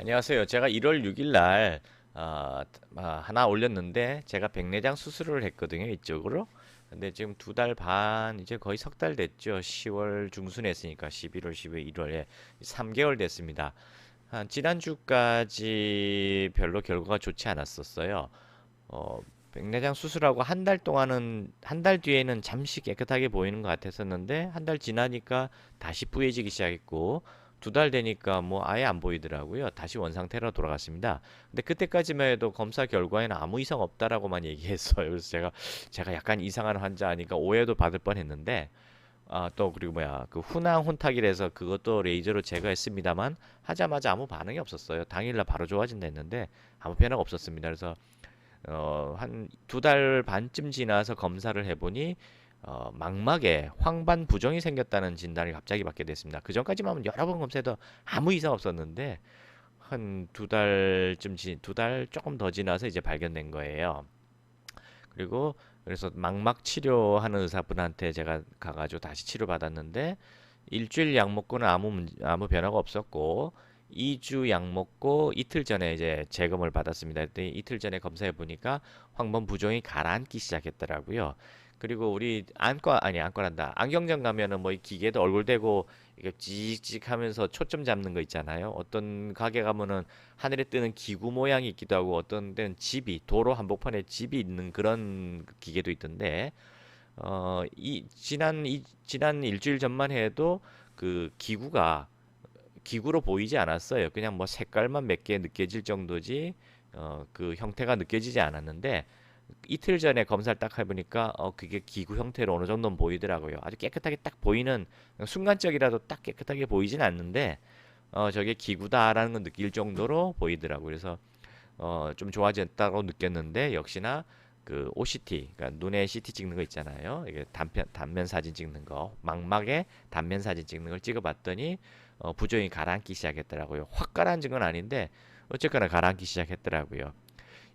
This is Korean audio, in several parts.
안녕하세요. 제가 1월 6일 날 어, 아, 하나 올렸는데 제가 백내장 수술을 했거든요. 이쪽으로. 근데 지금 두 달 반 이제 거의 석 달 됐죠. 10월 중순에 했으니까 11월, 12월, 1월에 3개월 됐습니다. 한 지난주까지 별로 결과가 좋지 않았었어요. 어, 백내장 수술하고 한 달 동안은 한 달 뒤에는 잠시 깨끗하게 보이는 것 같았었는데 한 달 지나니까 다시 뿌얘지기 시작했고 두 달 되니까 뭐 아예 안 보이더라고요. 다시 원상태로 돌아갔습니다. 근데 그때까지만 해도 검사 결과에는 아무 이상 없다라고만 얘기했어요. 그래서 제가 제가 약간 이상한 환자 아니까 오해도 받을 뻔했는데 아, 또 그리고 뭐야 그 훈항 혼탁이라서 그것도 레이저로 제거했습니다만 하자마자 아무 반응이 없었어요. 당일날 바로 좋아진다 했는데 아무 변화가 없었습니다. 그래서 어, 한 두 달 반쯤 지나서 검사를 해보니 어, 망막에 황반 부종이 생겼다는 진단을 갑자기 받게 됐습니다. 그 전까지만 하면 여러 번 검사해도 아무 이상 없었는데 한 두 달쯤 지, 두달 조금 더 지나서 이제 발견된 거예요. 그리고 그래서 망막 치료하는 의사분한테 제가 가가지고 다시 치료 받았는데 일주일 약 먹고는 아무 문- 아무 변화가 없었고 2주 약 먹고 이틀 전에 이제 재검을 받았습니다. 이틀 전에 검사해 보니까 황본 부종이 가라앉기 시작했더라고요. 그리고 우리 안과 아니 안과란다 안경점 가면은 뭐 이 기계도 얼굴 대고 이게 찍찍하면서 초점 잡는 거 있잖아요. 어떤 가게 가면은 하늘에 뜨는 기구 모양이 있기도 하고 어떤 데는 집이 도로 한복판에 집이 있는 그런 기계도 있던데 어 이 지난 이 지난 일주일 전만 해도 그 기구가 기구로 보이지 않았어요. 그냥 뭐 색깔만 몇 개 느껴질 정도지 어 그 형태가 느껴지지 않았는데 이틀 전에 검사를 딱 해보니까 어 그게 기구 형태로 어느 정도는 보이더라고요. 아주 깨끗하게 딱 보이는 순간적이라도 딱 깨끗하게 보이진 않는데 어 저게 기구다라는 걸 느낄 정도로 보이더라고요. 그래서 어 좀 좋아졌다고 느꼈는데 역시나 그 OCT, 그러니까 눈에 CT 찍는 거 있잖아요. 이게 단편 단면 사진 찍는 거, 망막에 단면 사진 찍는 걸 찍어봤더니 어, 부종이 가라앉기 시작했더라고요. 확 가라앉은 건 아닌데 어쨌거나 가라앉기 시작했더라고요.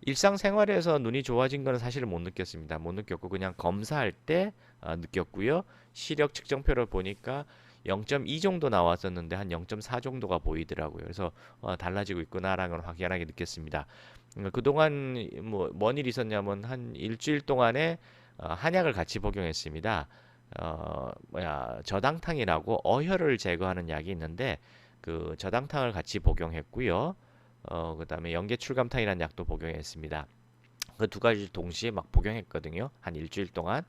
일상생활에서 눈이 좋아진 거는 사실은 못 느꼈습니다. 못 느꼈고 그냥 검사할 때 아, 느꼈고요. 시력 측정표를 보니까 0.2 정도 나왔었는데 한 0.4 정도가 보이더라고요. 그래서 어, 달라지고 있구나라는 걸 확연하게 느꼈습니다. 음, 그동안 뭐 뭔 일이 있었냐면 한 일주일 동안에 어, 한약을 같이 복용했습니다. 어, 뭐야 저당탕이라고 어혈을 제거하는 약이 있는데 그 저당탕을 같이 복용했고요. 어, 그 다음에 연계 출감탕이라는 약도 복용했습니다. 그 두 가지 동시에 막 복용했거든요. 한 일주일 동안.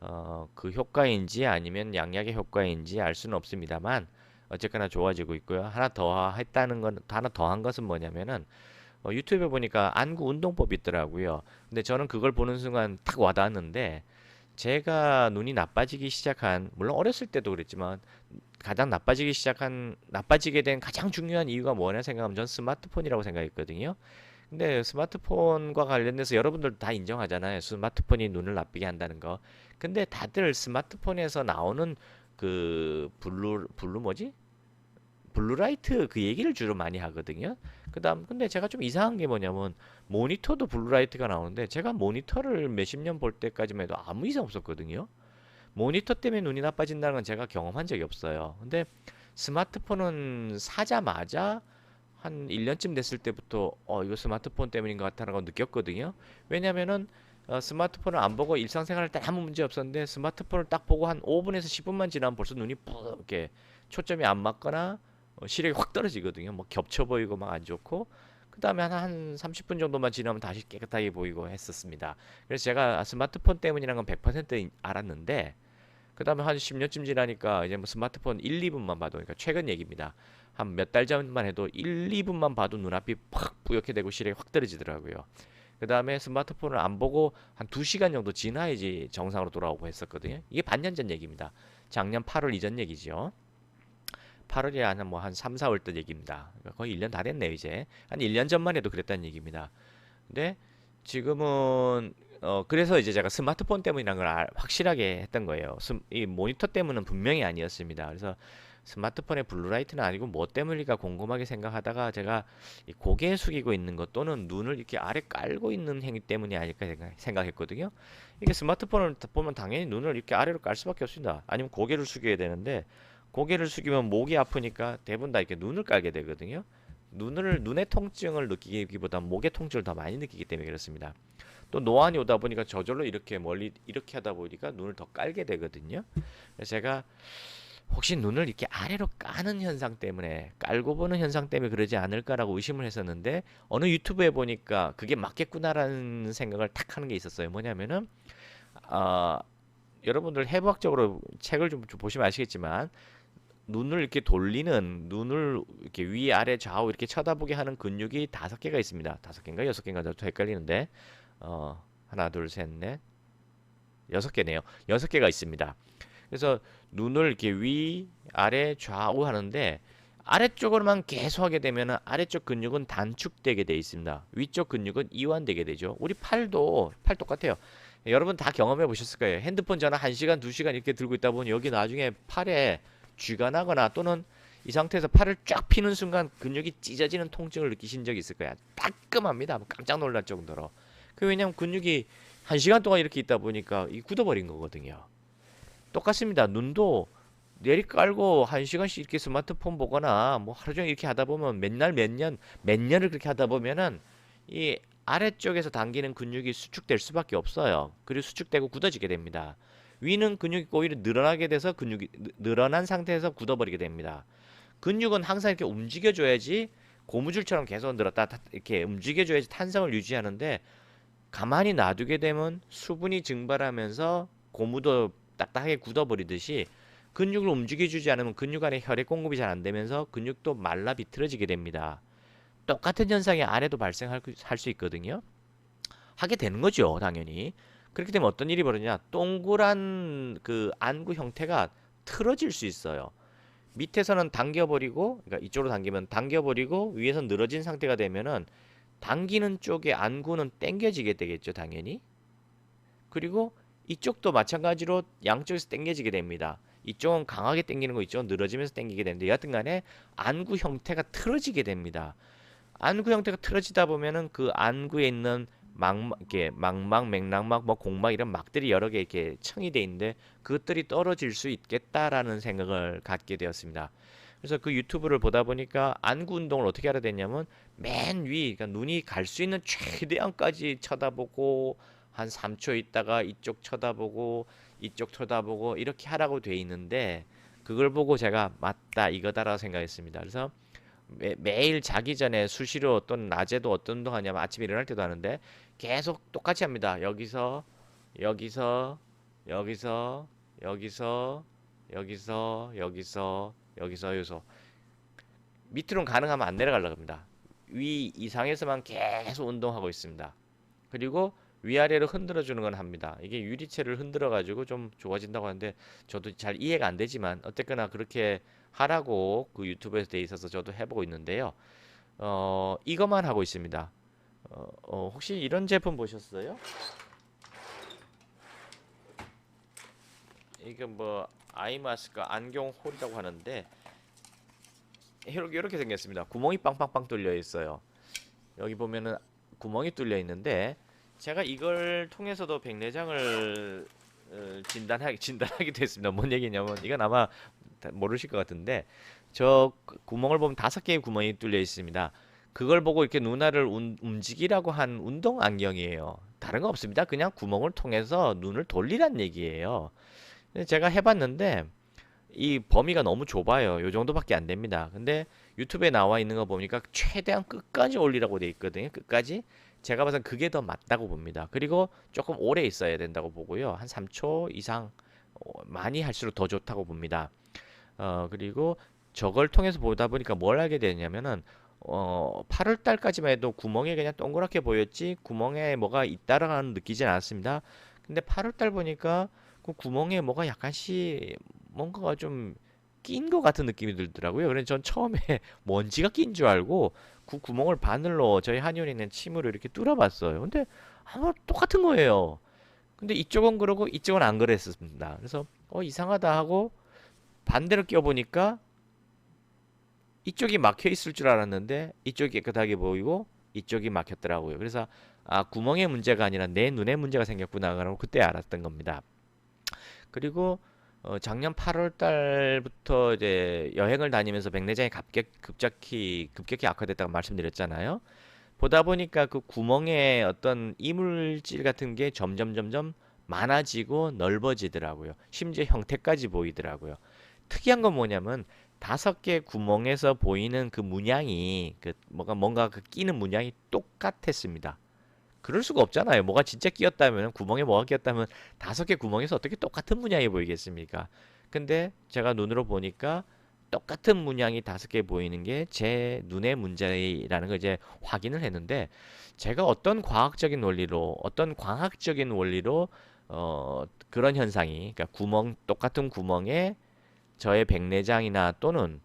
어, 그 효과인지 아니면 양약의 효과인지 알 수는 없습니다만 어쨌거나 좋아지고 있고요. 하나 더 했다는 건 하나 더 한 것은 뭐냐면은 어, 유튜브에 보니까 안구 운동법이 있더라고요. 근데 저는 그걸 보는 순간 탁 와닿았는데 제가 눈이 나빠지기 시작한 물론 어렸을 때도 그랬지만 가장 나빠지기 시작한 나빠지게 된 가장 중요한 이유가 뭐냐 생각하면 전 스마트폰이라고 생각했거든요. 근데 스마트폰과 관련돼서 여러분들 다 인정하잖아요. 스마트폰이 눈을 나쁘게 한다는 거. 근데 다들 스마트폰에서 나오는 그 블루 블루 뭐지? 블루라이트 그 얘기를 주로 많이 하거든요. 그다음 근데 제가 좀 이상한 게 뭐냐면 모니터도 블루라이트가 나오는데 제가 모니터를 몇십 년 볼 때까지만 해도 아무 이상 없었거든요. 모니터 때문에 눈이 나빠진다는 건 제가 경험한 적이 없어요. 근데 스마트폰은 사자마자 한 1년쯤 됐을 때부터 어 이거 스마트폰 때문인 것 같다는 걸 느꼈거든요. 왜냐면은 어, 스마트폰을 안 보고 일상생활 할 때 아무 문제 없었는데 스마트폰을 딱 보고 한 5분에서 10분만 지나면 벌써 눈이 뿌 이렇게 초점이 안 맞거나 어, 시력이 확 떨어지거든요. 뭐 겹쳐 보이고 막 안 좋고 그 다음에 한, 한 30분 정도만 지나면 다시 깨끗하게 보이고 했었습니다. 그래서 제가 스마트폰 때문이라는 건 100% 알았는데 그 다음에 한 10년쯤 지나니까 이제 뭐 스마트폰 1, 2분만 봐도 그러니까 최근 얘기입니다. 한 몇 달 전만 해도 1, 2분만 봐도 눈앞이 팍 뿌옇게 되고 시력이 확 떨어지더라고요. 그 다음에 스마트폰을 안 보고 한 2시간 정도 지나야지 정상으로 돌아오고 했었거든요. 이게 반년 전 얘기입니다. 작년 8월 이전 얘기죠. 8월이 한 뭐한 3, 4월 때 얘기입니다. 그러니까 거의 1년 다 됐네요, 이제. 한 1년 전만 해도 그랬다는 얘기입니다. 근데 지금은 어 그래서 이제 제가 스마트폰 때문이라는 걸 알- 확실하게 했던 거예요. 스- 이 모니터 때문은 분명히 아니었습니다. 그래서 스마트폰의 블루라이트는 아니고 뭐 때문일까 궁금하게 생각하다가 제가 이 고개 숙이고 있는 것 또는 눈을 이렇게 아래 깔고 있는 행위 때문이 아닐까 생각- 생각했거든요. 이게 스마트폰을 다- 보면 당연히 눈을 이렇게 아래로 깔 수밖에 없습니다. 아니면 고개를 숙여야 되는데 고개를 숙이면 목이 아프니까 대부분 다 이렇게 눈을 깔게 되거든요. 눈을 눈의 통증을 느끼기보다 목의 통증을 더 많이 느끼기 때문에 그렇습니다. 또 노안이 오다 보니까 저절로 이렇게 멀리 이렇게 하다 보니까 눈을 더 깔게 되거든요. 그래서 제가 혹시 눈을 이렇게 아래로 까는 현상 때문에 깔고 보는 현상 때문에 그러지 않을까라고 의심을 했었는데 어느 유튜브에 보니까 그게 맞겠구나라는 생각을 탁 하는 게 있었어요. 뭐냐면은 아 여러분들 해부학적으로 책을 좀, 좀 보시면 아시겠지만 눈을 이렇게 돌리는 눈을 이렇게 위 아래 좌우 이렇게 쳐다보게 하는 근육이 다섯 개가 있습니다. 다섯 개인가 여섯 개인가 저 헷갈리는데 어 하나 둘 셋 넷 여섯 개네요. 여섯 개가 있습니다. 그래서 눈을 이렇게 위 아래 좌우 하는데 아래쪽으로만 계속 하게 되면 아래쪽 근육은 단축되게 돼 있습니다. 위쪽 근육은 이완되게 되죠. 우리 팔도 팔 똑같아요. 여러분 다 경험해 보셨을 거예요. 핸드폰 전화 1시간, 2시간 이렇게 들고 있다 보니 여기 나중에 팔에 쥐가 나거나 또는 이 상태에서 팔을 쫙 피는 순간 근육이 찢어지는 통증을 느끼신 적이 있을 거야. 따끔합니다. 깜짝 놀랄 정도로. 그 왜냐면 근육이 1시간 동안 이렇게 있다 보니까 이 굳어버린 거거든요. 똑같습니다. 눈도 내리 깔고 한 시간씩 이렇게 스마트폰 보거나 뭐 하루 종일 이렇게 하다 보면 맨날 몇 년, 몇 년을 그렇게 하다 보면은 이 아래쪽에서 당기는 근육이 수축될 수밖에 없어요. 그리고 수축되고 굳어지게 됩니다. 위는 근육이 오히려 늘어나게 돼서 근육이 늘어난 상태에서 굳어버리게 됩니다. 근육은 항상 이렇게 움직여줘야지 고무줄처럼 계속 늘었다 이렇게 움직여줘야지 탄성을 유지하는데 가만히 놔두게 되면 수분이 증발하면서 고무도 딱딱하게 굳어버리듯이 근육을 움직여주지 않으면 근육 안에 혈액 공급이 잘 안 되면서 근육도 말라 비틀어지게 됩니다. 똑같은 현상이 안에도 발생할 수 있거든요. 하게 되는 거죠, 당연히. 그렇게 되면 어떤 일이 벌어지냐? 동그란 그 안구 형태가 틀어질 수 있어요. 밑에서는 당겨버리고, 그러니까 이쪽으로 당기면 당겨버리고 위에서 늘어진 상태가 되면은 당기는 쪽에 안구는 당겨지게 되겠죠, 당연히. 그리고 이쪽도 마찬가지로 양쪽에서 당겨지게 됩니다. 이쪽은 강하게 당기는 거 있죠. 늘어지면서 당기게 되는데 여하튼 간에 안구 형태가 틀어지게 됩니다. 안구 형태가 틀어지다 보면은 그 안구에 있는 망막, 이렇게 망막, 맥락막, 뭐 공막 이런 막들이 여러 개 이렇게 청이 돼 있는데 그것들이 떨어질 수 있겠다라는 생각을 갖게 되었습니다. 그래서 그 유튜브를 보다 보니까 안구 운동을 어떻게 하려 됐냐면 맨 위, 그러니까 눈이 갈 수 있는 최대한까지 쳐다보고 한 3초 있다가 이쪽 쳐다보고 이쪽 쳐다보고 이렇게 하라고 돼 있는데 그걸 보고 제가 맞다 이거다라고 생각했습니다. 그래서 매, 일 자기 전에 수시로 어떤 낮에도 어떤 운동 하냐면 아침에 일어날 때도 하는데 계속 똑같이 합니다. 여기서 여기서 여기서 여기서 여기서 여기서 여기서 여기서 밑으로는 가능하면 안 내려가려고 합니다. 위 이상에서만 계속 운동하고 있습니다. 그리고 위아래로 흔들어 주는 건 합니다. 이게 유리체를 흔들어 가지고 좀 좋아진다고 하는데 저도 잘 이해가 안 되지만 어쨌거나 그렇게 하라고 그 유튜브에서 돼 있어서 저도 해보고 있는데요. 어, 이것만 하고 있습니다. 어, 어, 혹시 이런 제품 보셨어요? 이게 뭐 아이마스크 안경 홀이라고 하는데 이렇게, 이렇게 생겼습니다. 구멍이 빵빵빵 뚫려 있어요. 여기 보면은 구멍이 뚫려 있는데 제가 이걸 통해서도 백내장을 어, 진단하게 진단하게 됐습니다. 뭔 얘기냐면 이건 아마 모르실 것 같은데 저 구멍을 보면 다섯 개의 구멍이 뚫려 있습니다. 그걸 보고 이렇게 눈알을 운, 움직이라고 한 운동 안경이에요. 다른 거 없습니다. 그냥 구멍을 통해서 눈을 돌리란 얘기예요. 제가 해봤는데 이 범위가 너무 좁아요. 요 정도밖에 안 됩니다. 근데 유튜브에 나와 있는 거 보니까 최대한 끝까지 올리라고 돼 있거든요. 끝까지. 제가 봐선 그게 더 맞다고 봅니다. 그리고 조금 오래 있어야 된다고 보고요. 한 3초 이상 어, 많이 할수록 더 좋다고 봅니다. 어, 그리고 저걸 통해서 보다 보니까 뭘 알게 되냐면은 어, 8월 달까지만 해도 구멍이 그냥 동그랗게 보였지 구멍에 뭐가 있다라는 느끼진 않았습니다. 근데 8월 달 보니까 그 구멍에 뭐가 약간씩 뭔가가 좀 낀 것 같은 느낌이 들더라고요. 그래서 전 처음에 먼지가 낀 줄 알고 그 구멍을 바늘로 저희 한의원에 있는 침으로 이렇게 뚫어봤어요. 근데 아무 똑같은 거예요. 근데 이쪽은 그러고 이쪽은 안 그랬습니다. 그래서 어 이상하다 하고 반대로 껴보니까 이쪽이 막혀 있을 줄 알았는데 이쪽이 깨끗하게 보이고 이쪽이 막혔더라고요. 그래서 아 구멍의 문제가 아니라 내 눈에 문제가 생겼구나 라고 그때 알았던 겁니다. 그리고 어, 작년 8월 달부터 이제 여행을 다니면서 백내장이 갑격, 급격히 급격히 악화됐다고 말씀드렸잖아요. 보다 보니까 그 구멍에 어떤 이물질 같은 게 점점 점점 많아지고 넓어지더라고요. 심지어 형태까지 보이더라고요. 특이한 건 뭐냐면 다섯 개 구멍에서 보이는 그 문양이 그 뭔가 뭔가 그 끼는 문양이 똑같았습니다. 그럴 수가 없잖아요. 뭐가 진짜 끼었다면 구멍에 뭐가 끼었다면 다섯 개 구멍에서 어떻게 똑같은 문양이 보이겠습니까? 근데 제가 눈으로 보니까 똑같은 문양이 다섯 개 보이는 게 제 눈의 문제라는 걸 이제 확인을 했는데 제가 어떤 과학적인 원리로 어떤 광학적인 원리로 어 그런 현상이 그러니까 구멍 똑같은 구멍에 저의 백내장이나 또는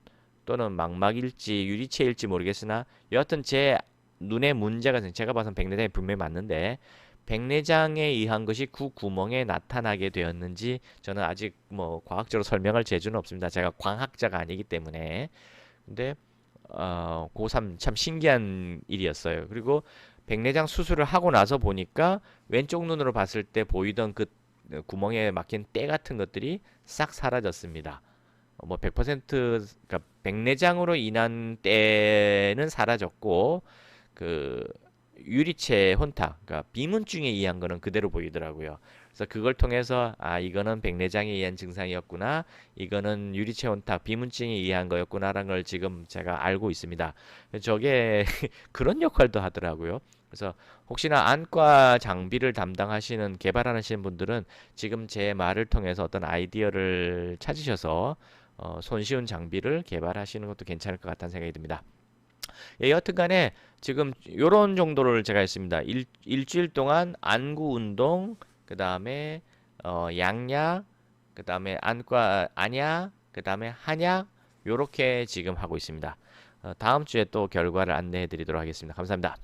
또는 망막일지 유리체일지 모르겠으나 여하튼 제 눈에 문제가 생- 제가 봐선 백내장이 분명히 맞는데 백내장에 의한 것이 그 구멍에 나타나게 되었는지 저는 아직 뭐 과학적으로 설명할 재주는 없습니다. 제가 광학자가 아니기 때문에 근데 어, 고3 참 신기한 일이었어요. 그리고 백내장 수술을 하고 나서 보니까 왼쪽 눈으로 봤을 때 보이던 그 구멍에 막힌 때 같은 것들이 싹 사라졌습니다. 어, 뭐100% 그러니까 백내장으로 인한 때는 사라졌고 그 유리체 혼탁, 그러니까 비문증에 의한 거는 그대로 보이더라고요. 그래서 그걸 통해서 아 이거는 백내장에 의한 증상이었구나, 이거는 유리체 혼탁, 비문증에 의한 거였구나라는 걸 지금 제가 알고 있습니다. 저게 그런 역할도 하더라고요. 그래서 혹시나 안과 장비를 담당하시는 개발하시는 분들은 지금 제 말을 통해서 어떤 아이디어를 찾으셔서 어, 손쉬운 장비를 개발하시는 것도 괜찮을 것 같다는 생각이 듭니다. 예, 여튼간에 지금 요런 정도를 제가 했습니다. 일, 일주일 동안 안구 운동, 그 다음에 어, 양약, 그 다음에 안과 안약, 그 다음에 한약 요렇게 지금 하고 있습니다. 어, 다음 주에 또 결과를 안내해 드리도록 하겠습니다. 감사합니다.